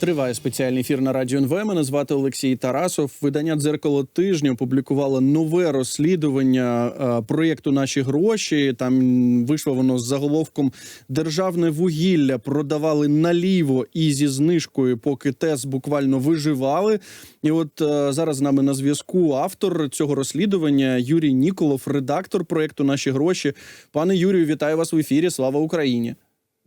Триває спеціальний ефір на радіо НВ. Мене звати Олексій Тарасов. Видання дзеркало тижня опублікувало нове розслідування е, проєкту Наші гроші. Там вийшло воно з заголовком Державне вугілля продавали наліво і зі знижкою, поки ТЕС буквально виживали. І от е, зараз з нами на зв'язку автор цього розслідування Юрій Ніколов, редактор проєкту Наші гроші. Пане Юрію, вітаю вас в ефірі. Слава Україні!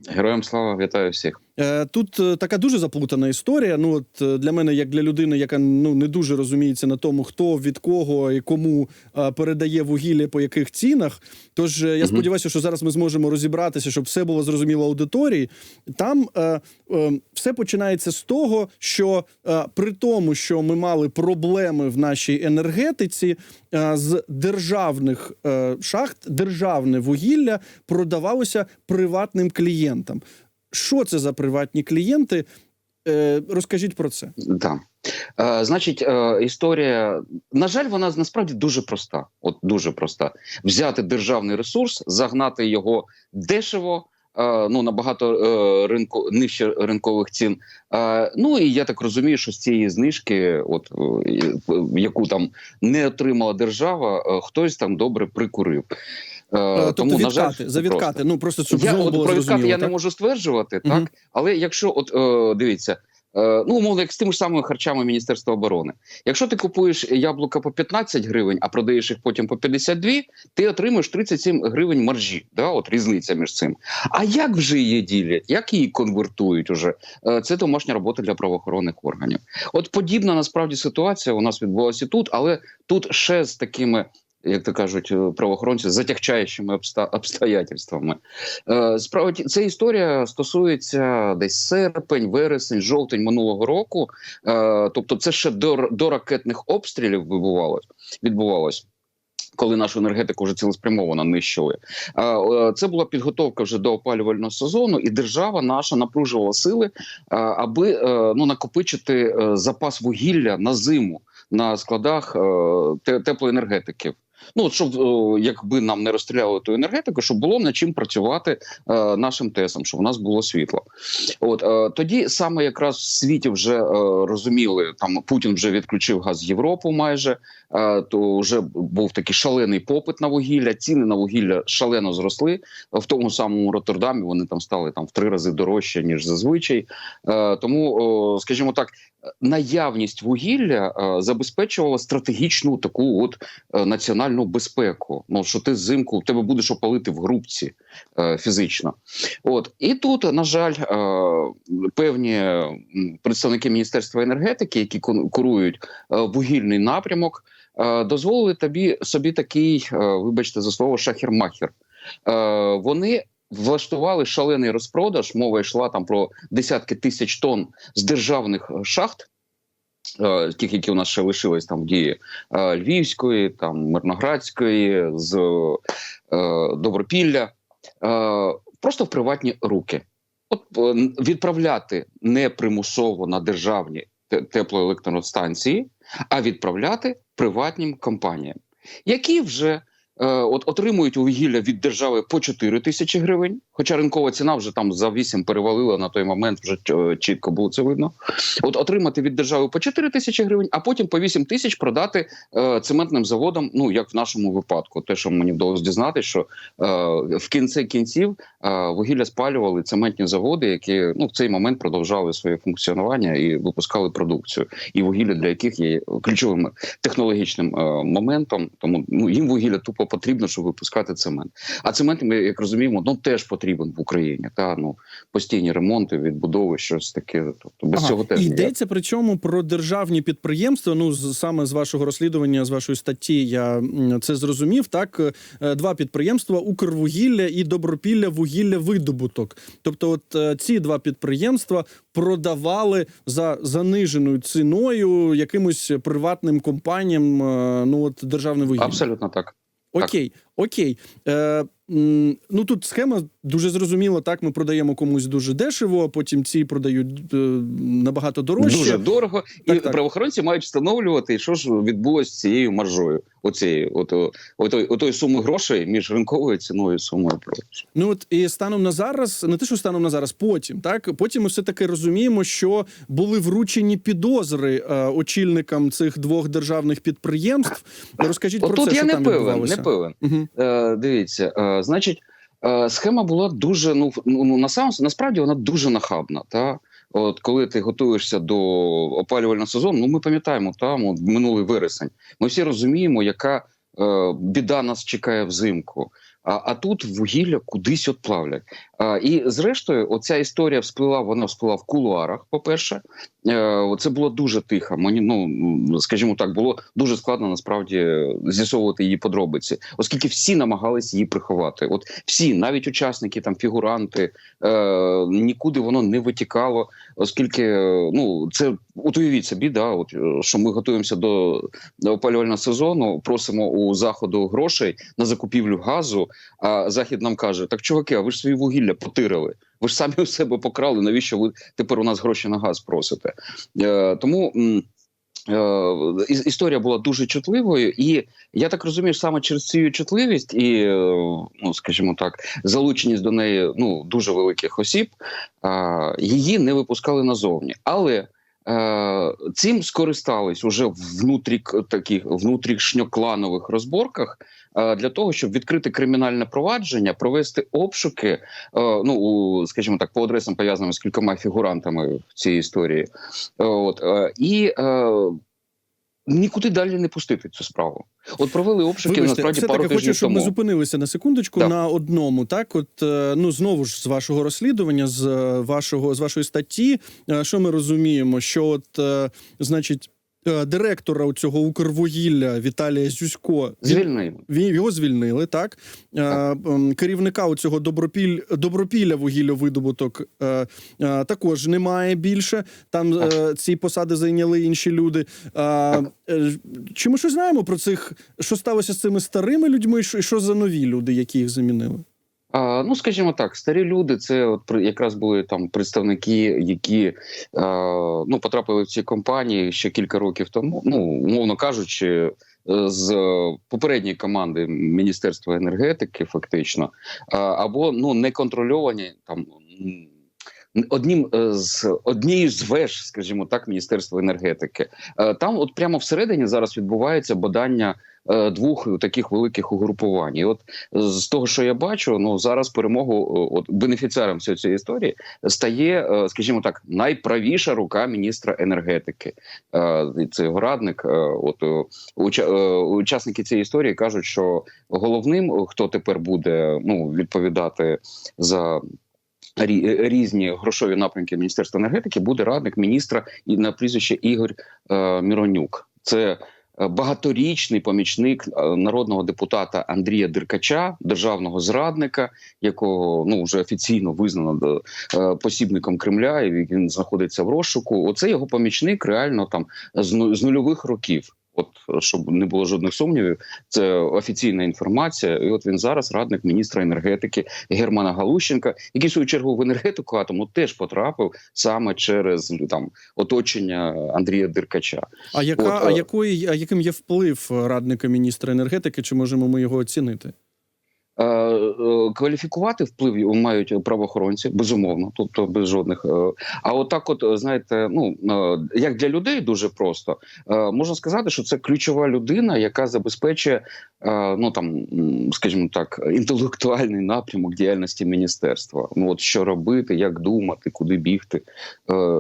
Героям слава, вітаю всіх. Е, Тут е, така дуже заплутана історія. Ну от е, для мене, як для людини, яка ну не дуже розуміється на тому, хто від кого і кому передає вугілля по яких цінах. Тож я Мгм. сподіваюся, що зараз ми зможемо розібратися, щоб все було зрозуміло аудиторії. Там е, е, все починається з того, що е, при тому, що ми мали проблеми в нашій енергетиці, е, з державних е, шахт державне вугілля продавалося приватним клієнтам. Що це за приватні клієнти? Е, розкажіть про це. Да. Е, значить, е, історія, на жаль, вона насправді дуже проста. От дуже проста. Взяти державний ресурс, загнати його дешево. е, Ну, набагато е, ринку нижче ринкових цін. Ну і я так розумію, що з цієї знижки, от яку там не отримала держава, хтось там добре прикурив. Е, Е, тобто на жаль, відкати, за відкати. Ну просто щоб я от було про відкати я так? не можу стверджувати, так але якщо от е, дивіться. е, Ну, умовно, як з тими ж самими харчами Міністерства оборони. Якщо ти купуєш яблука по 15 гривень, а продаєш їх потім по 52, ти отримуєш 37 гривень маржі. Да? От різниця між цим. А як вже її ділять, як її конвертують уже? Е, Це домашня робота для правоохоронних органів. От подібна насправді ситуація у нас відбулася тут, але тут ще з такими. Як то кажуть е, правоохоронці, затягчаючими обстоятельствами. Е, Справа ця історія стосується десь серпень, вересень, жовтень минулого року. Е, Тобто, це ще до, до ракетних обстрілів відбувалось. відбувалось. Коли нашу енергетику вже цілеспрямовано нищили, це була підготовка вже до опалювального сезону, і держава наша напружувала сили, аби ну накопичити запас вугілля на зиму на складах те- теплоенергетиків. Ну, щоб е, якби нам не розстріляли ту енергетику, щоб було над чим працювати е, нашим ТЕСом, щоб у нас було світло. От е, тоді саме якраз в світі вже розуміли, там Путін вже відключив газ Європу майже. То вже був такий шалений попит на вугілля. Ціни на вугілля шалено зросли. В тому самому Роттердамі вони там стали там в три рази дорожче ніж зазвичай. Тому, скажімо так, наявність вугілля забезпечувала стратегічну таку от національну безпеку. Ну що ти взимку тебе будеш опалити в грубці е, фізично. От і тут, на жаль, е, певні представники міністерства енергетики, які курують е, вугільний напрямок, е, дозволили тобі собі такий, е, вибачте за слово, шахер-махер. Е, Вони влаштували шалений розпродаж. Мова йшла там про десятки тисяч тонн з державних шахт. Е, Тих, які у нас ще лишились там в дії е, Львівської, там Мирноградської, з е, Добропілля, просто в приватні руки. От відправляти не примусово на державні теплоелектростанції, а відправляти приватним компаніям, які вже от отримують вугілля від держави по 4 тисячі гривень. Хоча ринкова ціна вже там за 8 перевалила на той момент, вже е, чітко було це видно. От отримати від держави по 4 тисячі гривень, а потім по 8 тисяч продати е, цементним заводам. Ну як в нашому випадку, те, що мені вдалося дізнатися, що е, в кінці кінців е, вугілля спалювали цементні заводи, які ну в цей момент продовжали своє функціонування і випускали продукцію, і вугілля для яких є ключовим технологічним е, моментом. Тому ну їм вугілля тупо потрібно, щоб випускати цемент. А цемент, ми як розуміємо, ну теж потрібен в Україні. Та ну постійні ремонти, відбудови, щось таке. Тобто без Ага. цього теж йдеться причому про державні підприємства. Ну з- саме з вашого розслідування, з вашої статті, я це зрозумів. Так, Е, два підприємства: Укрвугілля і Добропілля вугілля видобуток. Тобто, от е, ці два підприємства продавали за заниженою ціною якимось приватним компаніям. е, Ну от державне вугілля. Абсолютно так. Окей, окей. Е, ну тут схема дуже зрозуміла. Так, ми продаємо комусь дуже дешево, а потім ці продають е, набагато дорожче. Дуже дорого, Так, і так. правоохоронці мають встановлювати, що ж відбулося з цією маржою. оцієї от, отої, отої суми грошей між ринковою ціною і сумою продажу. Ну от і станом на зараз, не те, що станом на зараз, потім так потім ми все таки розуміємо, що були вручені підозри е, очільникам цих двох державних підприємств. Розкажіть про Отут це, я що не там певен, не певен. Угу. Е, дивіться, е, значить, е, схема була дуже ну, на ну ну, насам, насправді вона дуже нахабна. Та? От коли ти готуєшся до опалювального сезону, ну ми пам'ятаємо там от, минулий вересень. Ми всі розуміємо, яка е, біда нас чекає взимку. А, а тут вугілля кудись от плавлять. І зрештою, оця історія всплила, вона всплила в кулуарах. По-перше, е, це було дуже тихо. Мені ну скажімо так, було дуже складно насправді з'ясовувати її подробиці, оскільки всі намагались її приховати. От всі, навіть учасники, там фігуранти, е, нікуди воно не витікало, оскільки е, ну це от уявіть собі, да, от що ми готуємося до опалювального сезону, просимо у заходу грошей на закупівлю газу. А захід нам каже: так, чуваки, а ви ж свої вугілля потирили. Ви ж самі у себе покрали. Навіщо ви тепер у нас гроші на газ просите? Е, тому. е, іс- Історія була дуже чутливою, і я так розумію, саме через цю чутливість і, е, ну скажімо так, залученість до неї ну дуже великих осіб, її не випускали назовні. Але е, цим скористались уже в внутрік таких внутрішньокланових розборках е, для того, щоб відкрити кримінальне провадження, провести обшуки, е, ну у, скажімо так, по адресам пов'язаним з кількома фігурантами в цій історії. Е, От е, і нікуди далі не пустити цю справу. От провели обшуки Вибачте, насправді все пару таки хочу, щоб тому. ми зупинилися на секундочку Так. на одному. Так, от ну знову ж з вашого розслідування, з вашого з вашої статті, що ми розуміємо, що от значить. Е, Директора цього Укрвугілля Віталія Зюсько Звільнили. Його звільнили, так е, ем, керівника у цього добропіль добропілля вугіллявидобуток е, також немає більше. Там е, ці посади зайняли інші люди. Е, чи ми щось знаємо про цих, що сталося з цими старими людьми, і що за нові люди, які їх замінили? Ну, скажімо так, старі люди це от якраз були там представники, які ну, потрапили в ці компанії ще кілька років тому. Ну, умовно кажучи, з попередньої команди Міністерства енергетики, фактично, або ну контрольовані там. Однім е, з однією з веж, скажімо так, Міністерства енергетики, Е, там, от прямо всередині, зараз відбувається бадання двох таких великих угрупувань. І от з того, що я бачу, ну зараз перемогу е, от бенефіціаром всієї цієї історії стає, е, скажімо так, найправіша рука міністра енергетики. Е, Це його радник. Е, От е, е, учасники цієї історії кажуть, що головним, е, хто тепер буде ну відповідати за. Різні грошові напрямки Міністерства енергетики буде радник міністра і на прізвище Ігор е, Міронюк. Це е, багаторічний помічник е, народного депутата Андрія Деркача, державного зрадника, якого ну вже офіційно визнано е, посібником Кремля, і він знаходиться в розшуку. Оце його помічник реально там з нульових років. От щоб не було жодних сумнівів, це офіційна інформація. І от він зараз радник міністра енергетики Германа Галущенка, який в свою чергу в енергетику атому теж потрапив саме через там оточення Андрія Деркача. А яка От, а е, якої а яким є вплив радника міністра енергетики? Чи можемо ми його оцінити? Е, е, Кваліфікувати вплив мають правоохоронці, безумовно, тобто без жодних. е, А отак, от знаєте, ну як для людей дуже просто можна сказати, що це ключова людина, яка забезпечує, ну там, скажімо так, інтелектуальний напрямок діяльності міністерства. Ну от що робити, як думати, куди бігти,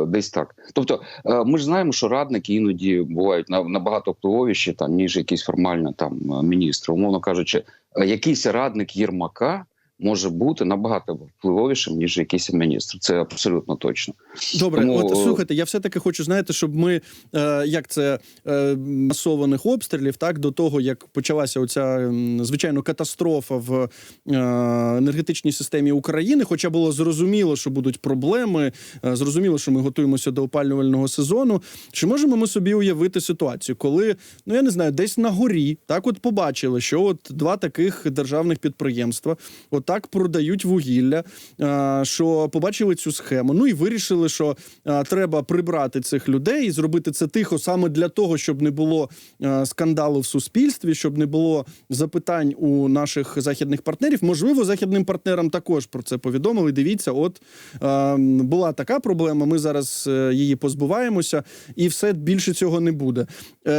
десь так. Тобто, ми ж знаємо, що радники іноді бувають на- набагато впливовіші там ніж якісь формально там міністри, умовно кажучи. Якийсь радник Єрмака може бути набагато впливовішим, ніж якийсь міністр. Це абсолютно точно. Добре, Тому, от е, слухайте, я все таки хочу знаєте, щоб ми е, як це е, масованих обстрілів, так до того як почалася оця звичайно катастрофа в е, енергетичній системі України. Хоча було зрозуміло, що будуть проблеми, е, зрозуміло, що ми готуємося до опалювального сезону. Чи можемо ми собі уявити ситуацію, коли ну я не знаю, десь на горі так, от побачили, що от два таких державних підприємства, от так продають вугілля, е, що побачили цю схему. Ну і вирішили, що е, треба прибрати цих людей і зробити це тихо саме для того, щоб не було е, скандалу в суспільстві, щоб не було запитань у наших західних партнерів. Можливо, західним партнерам також про це повідомили. Дивіться, от була така проблема. Ми зараз її позбуваємося, і все більше цього не буде.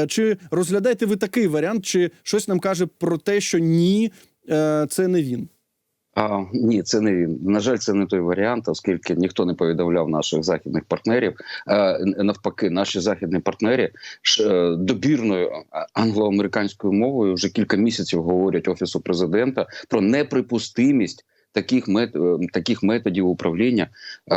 Чи розглядаєте ви такий варіант, чи щось нам каже про те, що ні, це не він? А, ні, це не він. На жаль, це не той варіант, оскільки ніхто не повідомляв наших західних партнерів. Е, навпаки, наші західні партнери ж, е, добірною англо-американською мовою вже кілька місяців говорять офісу президента про неприпустимість. Таких мет е, таких методів управління е,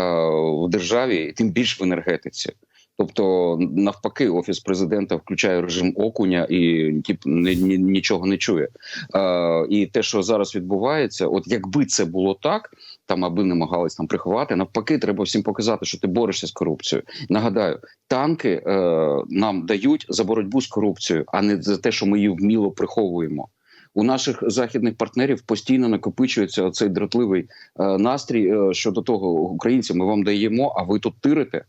в державі, тим більш в енергетиці. Тобто, навпаки, офіс президента включає режим окуня і ні, нічого не чує. Е, і те, що зараз відбувається, от якби це було так, там аби намагались там приховати, навпаки, треба всім показати, що ти борешся з корупцією. Нагадаю, танки е, нам дають за боротьбу з корупцією, а не за те, що ми її вміло приховуємо. У наших західних партнерів постійно накопичується оцей дратливий е, настрій е, щодо того, українці, ми вам даємо, а ви тут тирите.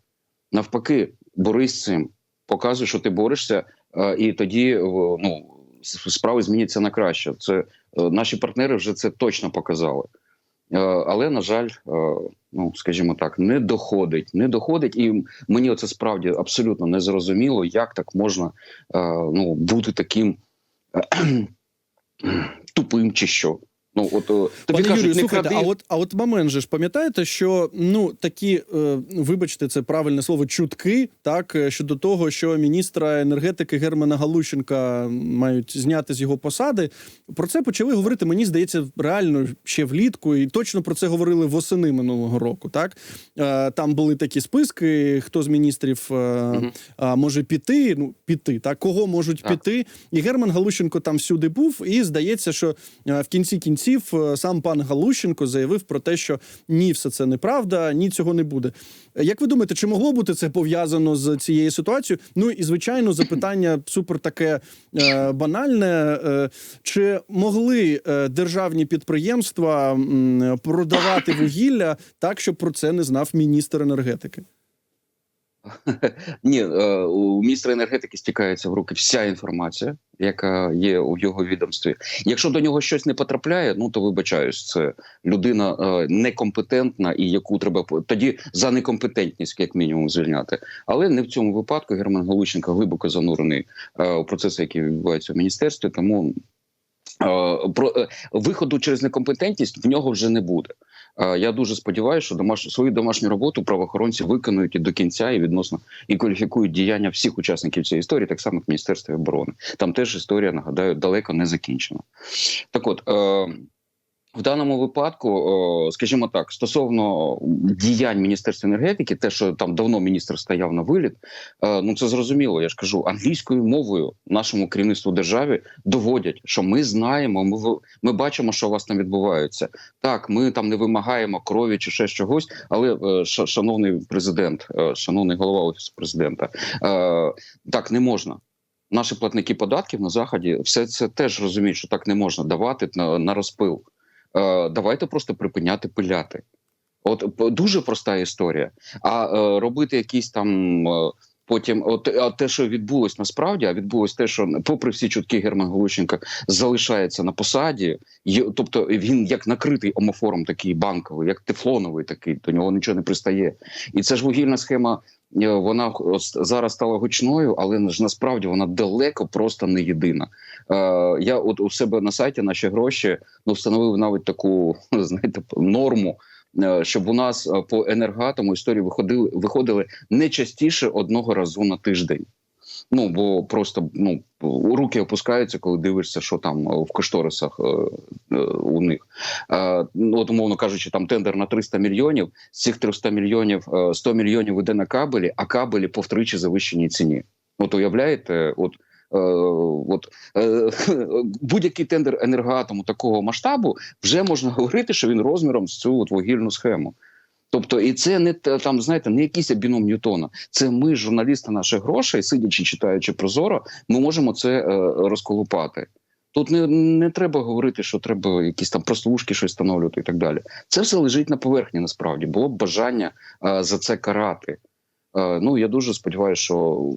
Навпаки, борись з цим, показуй, що ти борешся, е, і тоді е, ну, справи зміняться на краще. Це е, наші партнери вже це точно показали. Але на жаль, ну скажімо так, не доходить, не доходить, і мені це справді абсолютно не зрозуміло, як так можна ну бути таким тупим чи що. Ну от е, тобі Пане кажуть, Юрію, не слухайте, кради. а от а от момент же ж пам'ятаєте, що ну такі, е, вибачте, це правильне слово, чутки, так е, щодо того, що міністра енергетики Германа Галущенка мають зняти з його посади. Про це почали говорити. Мені здається, реально ще влітку, і точно про це говорили восени минулого року. Так е, там були такі списки, хто з міністрів е, Мгм. може піти. Ну піти, так кого можуть Так. піти. І Герман Галущенко там всюди був. І здається, що в кінці кінців е, сам пан Галущенко заявив про те, що ні, все це неправда, ні, цього не буде. Е, Як ви думаєте, чи могло бути це пов'язано з цією ситуацією? Ну і звичайно, запитання супер таке е, банальне. Е, чи могли е, державні підприємства продавати вугілля так, щоб про це не знав міністр енергетики? Ні, е, у міністра енергетики стікається в руки вся інформація, яка є у його відомстві. Якщо до нього щось не потрапляє, ну то вибачаюсь, це людина е, некомпетентна і яку треба тоді за некомпетентність, як мінімум, звільняти. Але не в цьому випадку Герман Галущенко глибоко занурений е, у процеси, які відбуваються в міністерстві, тому. Про виходу через некомпетентність в нього вже не буде. Я дуже сподіваюся, що домаш... свою домашню роботу правоохоронці виконують і до кінця, і відносно і кваліфікують діяння всіх учасників цієї історії, так само в Міністерстві оборони. Там теж історія, нагадаю, далеко не закінчена. Так от. Е... В даному випадку, скажімо так, стосовно діянь Міністерства енергетики, те, що там давно міністр стояв на виліт, е, ну це зрозуміло. Я ж кажу, англійською мовою нашому керівництву держави доводять, що ми знаємо, ми ми бачимо, що у вас там відбувається. Так, ми там не вимагаємо крові чи ще чогось, але е, шановний президент, е, шановний голова офісу президента, так не можна. Наші платники податків на заході все це теж розуміють, що так не можна давати на, на розпил. Е, давайте просто припиняти пиляти. От дуже проста історія. А е, робити якісь там. Е, Потім, от а те, що відбулось насправді, а відбулось те, що попри всі чутки Герман Галущенко залишається на посаді, є, тобто він як накритий омофором, такий банковий, як тефлоновий, такий до нього нічого не пристає. І це ж вугільна схема. Е, Вона зараз стала гучною, але ж насправді вона далеко просто не єдина. Е, я от у себе на сайті наші гроші ну встановив навіть таку знаєте норму. е, Щоб у нас по енергатому історії виходили виходили не частіше одного разу на тиждень. Ну бо просто ну руки опускаються, коли дивишся, що там е, в кошторисах е, е, у них. Е, ну, от, умовно кажучи, там тендер на 300 мільйонів. З цих 300 мільйонів е, 100 мільйонів іде на кабелі, а кабелі по втричі завищеній ціні. От уявляєте, от. е, От е, будь-який тендер енергоатому такого масштабу вже можна говорити, що він розміром з цю от вугільну схему. Тобто, і це не там, знаєте, не якийсь біном Ньютона. Це ми, журналісти наших грошей, сидячи читаючи прозоро, ми можемо це е, розколупати. Тут не, не треба говорити, що треба якісь там прослушки щось встановлювати і так далі. Це все лежить на поверхні. Насправді було б бажання е, за це карати. Е, ну я дуже сподіваюся, що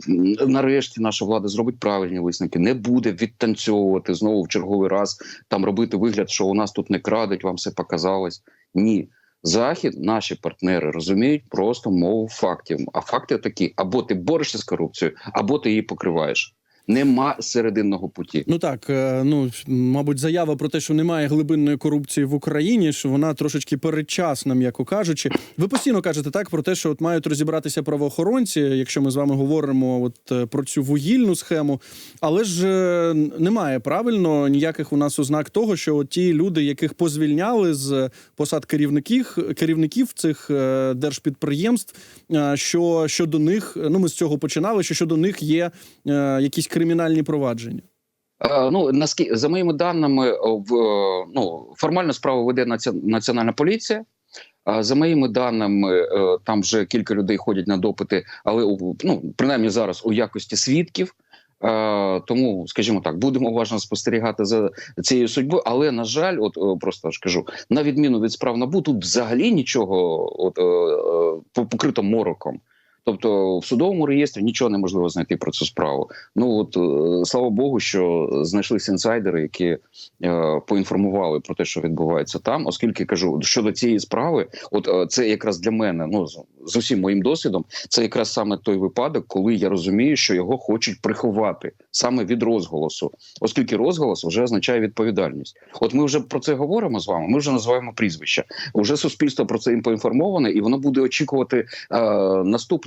нарешті наша влада зробить правильні висновки, не буде відтанцьовувати знову в черговий раз, там робити вигляд, що у нас тут не крадуть, вам все показалось. Ні. Захід, наші партнери розуміють просто мову фактів. А факти такі: або ти борешся з корупцією, або ти її покриваєш. Нема серединного путі. Ну так, е, ну мабуть, заява про те, що немає глибинної корупції в Україні, що вона трошечки передчасна, м'яко кажучи. Ви постійно кажете так про те, що от мають розібратися правоохоронці, якщо ми з вами говоримо от е, про цю вугільну схему. Але ж е, немає правильно ніяких у нас ознак того, що от ті люди, яких позвільняли з посад керівників керівників цих держпідприємств, що щодо них, ну ми з цього починали, що щодо них є якісь кримінальні провадження. Е, Ну наскільки за моїми даними, в е, ну формально справу веде національна поліція. За моїми даними, е, там вже кілька людей ходять на допити, але ну принаймні зараз у якості свідків. Е, Тому, скажімо так, будемо уважно спостерігати за цією судьбою. Але на жаль, от е, просто ж кажу, на відміну від справ НАБУ, тут взагалі нічого от е, е, по- покрито мороком. Тобто в судовому реєстрі нічого неможливо знайти про цю справу. Ну от е, слава Богу, що знайшлися інсайдери, які е, поінформували про те, що відбувається там, оскільки кажу щодо цієї справи, от е, це якраз для мене, ну з, з усім моїм досвідом, це якраз саме той випадок, коли я розумію, що його хочуть приховати саме від розголосу, оскільки розголос вже означає відповідальність. От ми вже про це говоримо з вами. Ми вже називаємо прізвища. Уже суспільство про це їм поінформоване, і воно буде очікувати е,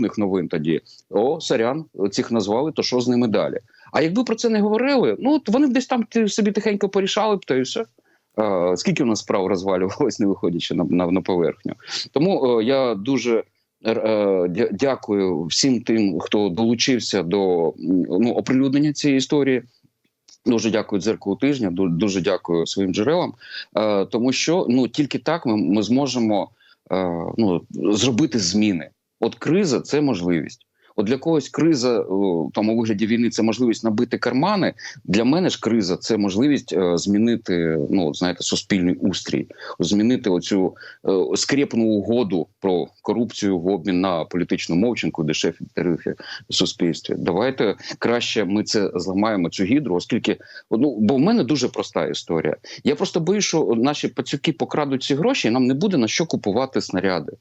наступних новин. Тоді о, сорян, цих назвали, то що з ними далі? А якби про це не говорили, ну от вони б десь там собі тихенько порішали б, то і все. Скільки у нас справ розвалювалось, не виходячи на, на, на поверхню. Тому е, я дуже е, дякую всім тим, хто долучився до ну, оприлюднення цієї історії. Дуже дякую дзеркалу тижня. Дуже дякую своїм джерелам, е, тому що ну тільки так ми, ми зможемо е, ну, зробити зміни. От криза це можливість. От для когось криза там у вигляді війни це можливість набити кармани. Для мене ж криза це можливість е, змінити ну знаєте суспільний устрій, змінити оцю е, скрепну угоду про корупцію в обмін на політичну мовчинку, дешеві тарифи в суспільстві. Давайте краще ми це зламаємо цю гідру, оскільки ну бо в мене дуже проста історія. Я просто боюсь, що наші пацюки покрадуть ці гроші, і нам не буде на що купувати снаряди.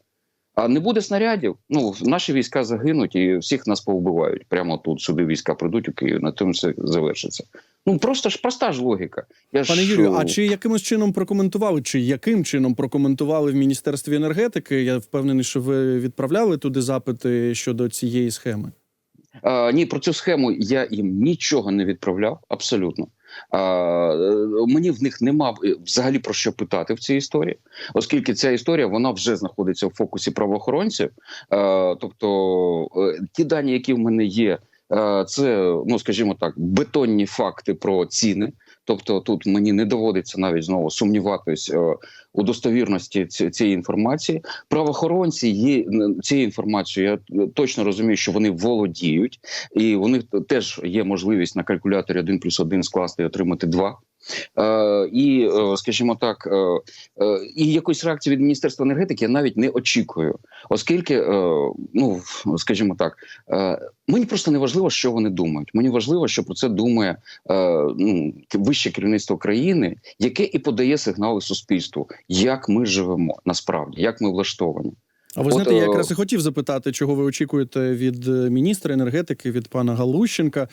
А не буде снарядів. Ну наші війська загинуть і всіх нас повбивають. Прямо тут сюди війська прийдуть у Київ. На цьому все завершиться. Ну просто ж проста ж логіка. Я Пане ж, Юрію, е, а чи якимось чином прокоментували, чи яким чином прокоментували в міністерстві енергетики? Я впевнений, що ви відправляли туди запити щодо цієї схеми. А, ні, про цю схему я їм нічого не відправляв, абсолютно. А, е, мені в них нема е, взагалі про що питати в цій історії, оскільки ця історія вона вже знаходиться в фокусі правоохоронців. А, тобто, е, ті дані, які в мене є, це, ну скажімо так, бетонні факти про ціни. Тобто, тут мені не доводиться навіть знову сумніватись е, у достовірності цієї інформації. Правоохоронці є цією інформацією. Я е, точно розумію, що вони володіють, і у них теж є можливість на калькуляторі 1 плюс 1 скласти і отримати 2. Е, і, е, скажімо так, е, і якоїсь реакції від міністерства енергетики я навіть не очікую, оскільки, ну скажімо так, мені просто не важливо, що вони думають. Мені важливо, що про це думає ну, вище керівництво країни, яке і подає сигнали суспільству, як ми живемо насправді, як ми влаштовані. А ви знаєте, я е, якраз і хотів запитати, чого ви очікуєте від е, міністра енергетики, від пана Галущенка?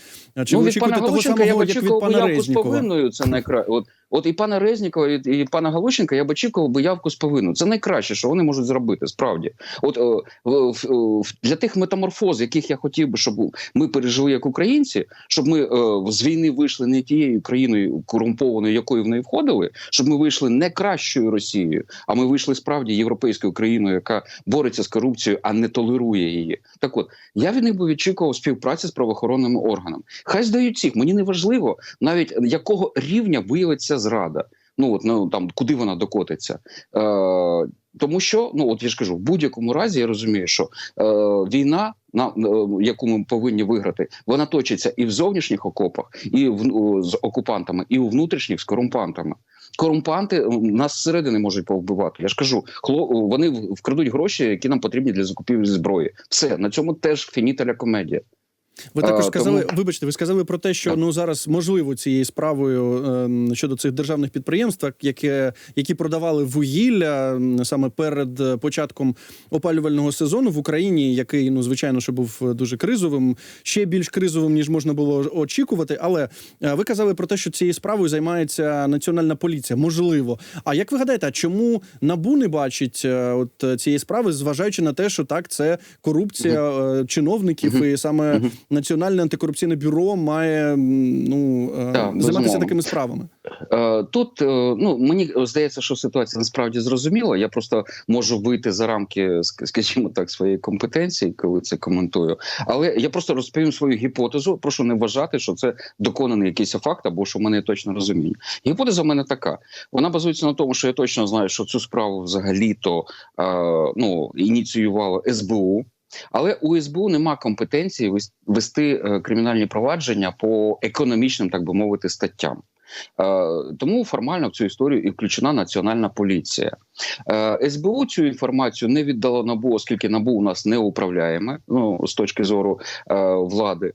Чи ну, ви від очікуєте пана того Галущенка я самого, як від пана Резнікова? повинною. Це найкраще. От, от і пана Резнікова, і, і пана Галущенка я б очікував би явку з повинною. Це найкраще, що вони можуть зробити. Справді, от е, в- в- в- для тих метаморфоз, яких я хотів би, щоб ми пережили як українці, щоб ми е, з війни вийшли не тією країною корумпованою, якою в неї входили, щоб ми вийшли не кращою Росією, а ми вийшли справді європейською країною, яка бореться з корупцією, а не толерує її. Так от я від них би відчікував співпраці з правоохоронними органами. Хай здають цих. Мені не важливо навіть якого рівня виявиться зрада. Ну от ну там куди вона докотиться. Е, Тому що ну от я ж кажу, в будь-якому разі я розумію, що е, війна, на е, яку ми повинні виграти, вона точиться і в зовнішніх окопах, і в з окупантами, і у внутрішніх з корумпантами. Корумпанти нас зсередини можуть повбивати. Я ж кажу, хло вони вкрадуть гроші, які нам потрібні для закупівлі зброї. Все на цьому теж фініталя комедія. Ви також сказали, тому- вибачте, ви сказали про те, що ну зараз можливо цією справою ем, щодо цих державних підприємств, які, які продавали вугілля саме перед е, початком опалювального сезону в Україні, який ну звичайно що був е, дуже кризовим, ще більш кризовим ніж можна було очікувати. Але е, ви казали про те, що цією справою займається національна поліція. Можливо. А як ви гадаєте, а чому набу не бачить е, от е, цієї справи, зважаючи на те, що так це корупція е, чиновників, і саме. Національне антикорупційне бюро має ну е, Так, займатися безумовно. такими справами. Е, Тут е, ну мені здається, що ситуація насправді зрозуміла. Я просто можу вийти за рамки, скажімо так, своєї компетенції, коли це коментую. Але я просто розповім свою гіпотезу. Прошу не вважати, що це доконаний якийсь факт, або що в мене є точне розуміння. Гіпотеза в мене така: вона базується на тому, що я точно знаю, що цю справу взагалі-то ну ініціювало СБУ. Але у СБУ нема компетенції вести е, кримінальні провадження по економічним, так би мовити, статтям. Е, Тому формально в цю історію і включена національна поліція. Е, СБУ цю інформацію не віддало набу, оскільки набу у нас не управляємо ну, з точки зору влади.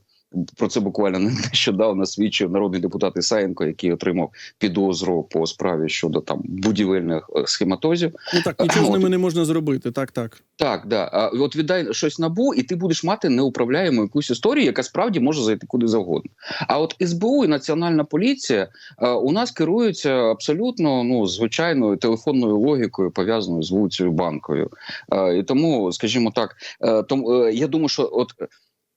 Про це буквально нещодавно свідчив народний депутат Ісаєнко, який отримав підозру по справі щодо там будівельних е, схематозів. Ну так нічого з От. ними не можна зробити. Так, так. Так, да. От віддай щось набу, і ти будеш мати неуправляємо якусь історію, яка справді може зайти куди завгодно. А от СБУ і Національна поліція е, у нас керуються абсолютно ну звичайною телефонною логікою, пов'язаною з вулицею банкою. Е, і тому, скажімо так, тому я думаю, що от.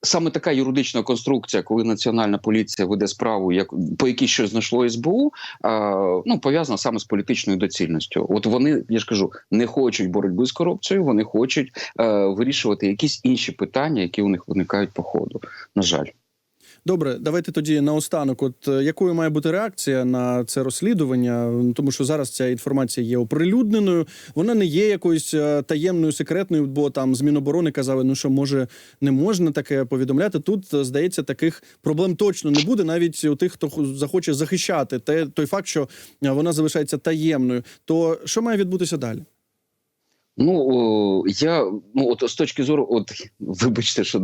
Саме така юридична конструкція, коли національна поліція веде справу, як по якій щось знайшло СБУ, а, ну пов'язана саме з політичною доцільністю. От вони, я ж кажу, не хочуть боротьби з корупцією, вони хочуть е, вирішувати якісь інші питання, які у них виникають по ходу. На жаль. Добре, давайте тоді наостанок. От е, якою має бути реакція на це розслідування? Тому що зараз ця інформація є оприлюдненою. Вона не є якоюсь е, таємною, секретною, бо там з Міноборони казали, ну що може не можна таке повідомляти. Тут е, здається, таких проблем точно не буде, навіть у тих, хто хо- захоче захищати те, той факт, що вона залишається таємною. То що має відбутися далі? Ну я ну от з точки зору, от вибачте, що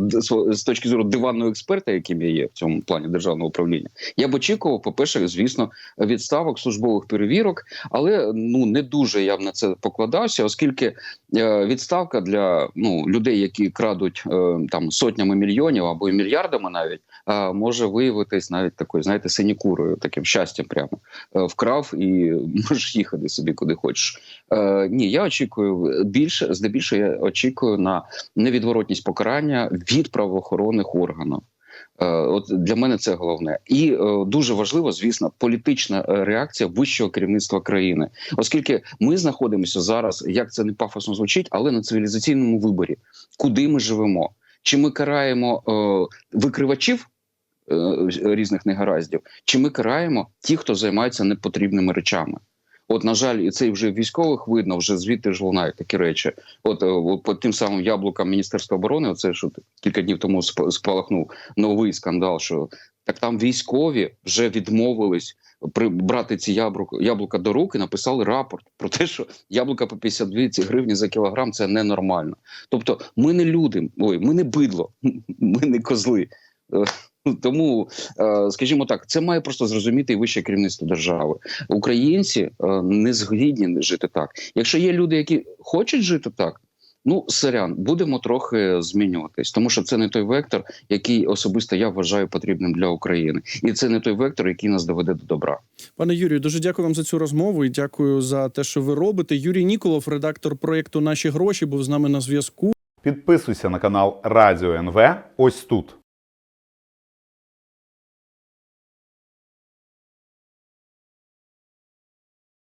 з- точки зору диванного експерта, яким я є в цьому плані державного управління, я б очікував, по перше, звісно, відставок службових перевірок, але ну не дуже я б на це покладався, оскільки е, відставка для ну людей, які крадуть е, там сотнями мільйонів або й мільярдами, навіть може виявитись навіть такою, знаєте, синікурою, таким щастям, прямо Е, вкрав і можеш їхати собі куди хочеш. Е, ні, я очікую більше, здебільшого я очікую на невідворотність покарання від правоохоронних органів. Е, От для мене це головне, і дуже важливо, звісно, політична реакція вищого керівництва країни, оскільки ми знаходимося зараз, як це не пафосно звучить, але на цивілізаційному виборі, куди ми живемо, чи ми караємо е, викривачів різних негараздів, чи ми караємо ті, хто займається непотрібними речами. От, на жаль, і це вже військових видно, вже звідти ж лунають такі речі. От е, по тим самим яблукам Міністерства оборони, оце що кілька днів тому сп- спалахнув новий скандал. Що так там військові вже відмовились при брати ці яблука, яблука до рук і написали рапорт про те, що яблука по 52 гривні за кілограм це ненормально. Тобто, ми не люди, ой, ми не бидло, ми не козли. Тому, е, скажімо так, це має просто зрозуміти і вище керівництво держави. Українці е, не згідні жити так. Якщо є люди, які хочуть жити так, ну сорян, будемо трохи змінюватись, тому що це не той вектор, який особисто я вважаю потрібним для України, і це не той вектор, який нас доведе до добра. Пане Юрію, дуже дякую вам за цю розмову і дякую за те, що ви робите. Юрій Ніколов, редактор проєкту Наші гроші, був з нами на зв'язку. Підписуйся на канал Радіо НВ ось тут.